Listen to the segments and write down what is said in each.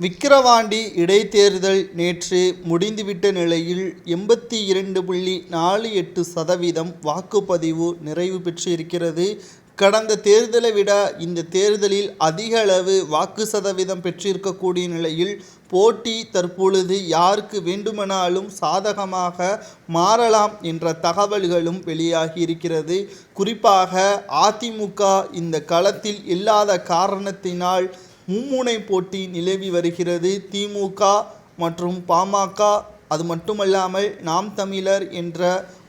விக்கிரவாண்டி இடைத்தேர்தல் நேற்று முடிந்துவிட்ட நிலையில் எண்பத்தி இரண்டு புள்ளி நாலு எட்டு சதவீதம் வாக்குப்பதிவு நிறைவு பெற்றிருக்கிறது. கடந்த தேர்தலை விட இந்த தேர்தலில் அதிக அளவு வாக்கு சதவீதம் பெற்றிருக்கக்கூடிய நிலையில் போட்டி தற்பொழுது யாருக்கு வேண்டுமானாலும் சாதகமாக மாறலாம் என்ற தகவல்களும் வெளியாகி இருக்கிறது குறிப்பாக அதிமுக இந்த களத்தில் இல்லாத காரணத்தினால் மும்முனை போட்டி நிலவி வருகிறது. திமுக மற்றும் பாமக அது மட்டுமல்லாமல் நாம் தமிழர் என்ற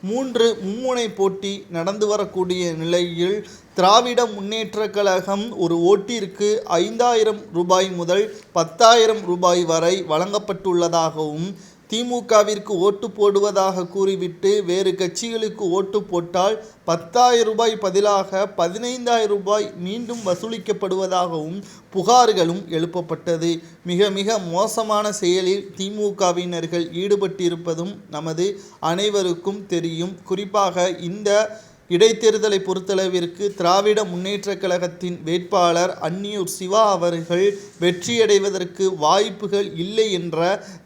மூன்று மும்முனை போட்டி நடந்து வரக்கூடிய நிலையில் திராவிட முன்னேற்ற கழகம் ஒரு ஓட்டிற்கு ஐந்தாயிரம் ரூபாய் முதல் பத்தாயிரம் ரூபாய் வரை வழங்கப்பட்டுள்ளதாகவும் திமுகவிற்கு ஓட்டு போடுவதாக கூறிவிட்டு வேறு கட்சிகளுக்கு ஓட்டு போட்டால் பத்தாயிரம் ரூபாய் பதிலாக பதினைந்தாயிரம் ரூபாய் மீண்டும் வசூலிக்கப்படுவதாகவும் புகார்களும் எழுப்பப்பட்டது. மிக மிக மோசமான செயலில் திமுகவினர்கள் ஈடுபட்டிருப்பதும் நமது அனைவருக்கும் தெரியும். குறிப்பாக இந்த இடைத்தேர்தலை பொறுத்தளவிற்கு திராவிட முன்னேற்றக் கழகத்தின் வேட்பாளர் அன்னியூர் சிவா அவர்கள் வெற்றியடைவதற்கு வாய்ப்புகள் இல்லை என்ற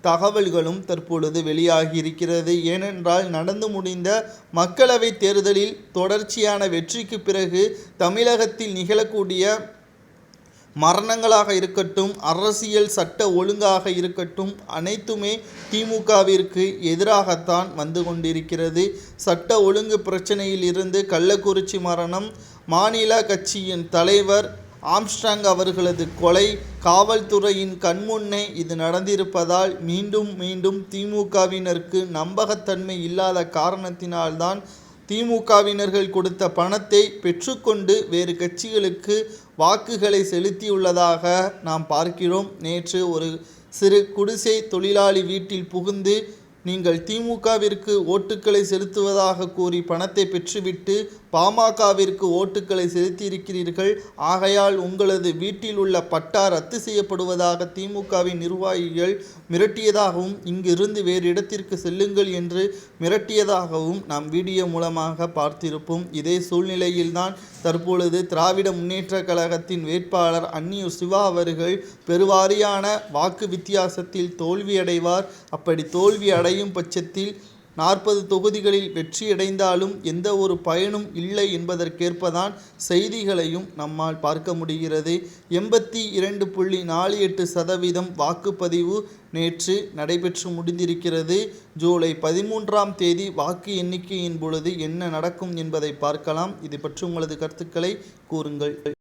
தகவல்களும் தற்பொழுது வெளியாகி இருக்கிறது ஏனென்றால் நடந்து முடிந்த மக்களவைத் தேர்தலில் தொடர்ச்சியான வெற்றிக்கு பிறகு தமிழகத்தில் நிகழக்கூடிய மரணங்களாக இருக்கட்டும் அரசியல் சட்ட ஒழுங்காக இருக்கட்டும் அனைத்துமே திமுகவிற்கு எதிராகத்தான் வந்து கொண்டிருக்கிறது. சட்ட ஒழுங்கு பிரச்சனையில் இருந்து கள்ளக்குறிச்சி மரணம் மாநில கட்சியின் தலைவர் ஆம்ஸ்டாங் அவர்களது கொலை காவல்துறையின் கண்முன்னே இது நடந்திருப்பதால் மீண்டும் மீண்டும் திமுகவினருக்கு நம்பகத்தன்மை இல்லாத காரணத்தினால்தான் திமுகவினர்கள் கொடுத்த பணத்தை பெற்றுக்கொண்டு வேறு கட்சிகளுக்கு வாக்குகளை செலுத்தியுள்ளதாக நாம் பார்க்கிறோம். நேற்று ஒரு சிறு குடிசை தொழிலாளி வீட்டில் புகுந்து நீங்கள் திமுகவிற்கு ஓட்டுக்களை செலுத்துவதாக கூறி பணத்தை பெற்றுவிட்டு பாமகவிற்கு ஓட்டுக்களை செலுத்தியிருக்கிறீர்கள். ஆகையால் உங்களது வீட்டில் உள்ள பட்டா ரத்து செய்யப்படுவதாக திமுகவின் நிர்வாகிகள் மிரட்டியதாகவும் இங்கிருந்து வேறு இடத்திற்கு செல்லுங்கள் என்று மிரட்டியதாகவும் நாம் வீடியோ மூலமாக பார்த்திருப்போம். இதே சூழ்நிலையில்தான் தற்பொழுது திராவிட முன்னேற்ற கழகத்தின் வேட்பாளர் அன்னியூர் சிவா அவர்கள் பெருவாரியான வாக்கு வித்தியாசத்தில் தோல்வியடைவார். அப்படி தோல்வி அடையும் பட்சத்தில் நாற்பது தொகுதிகளில் வெற்றியடைந்தாலும் எந்த ஒரு பயனும் இல்லை என்பதற்கேற்பதான் செய்திகளையும் நம்மால் பார்க்க முடிகிறது. எண்பத்தி இரண்டு புள்ளி நாலு எட்டு சதவீதம் வாக்குப்பதிவு நேற்று நடைபெற்று முடிந்திருக்கிறது. ஜூலை பதிமூன்றாம் தேதி வாக்கு எண்ணிக்கையின் பொழுது என்ன நடக்கும் என்பதை பார்க்கலாம். இது பற்றி உங்களது கருத்துக்களை கூறுங்கள்.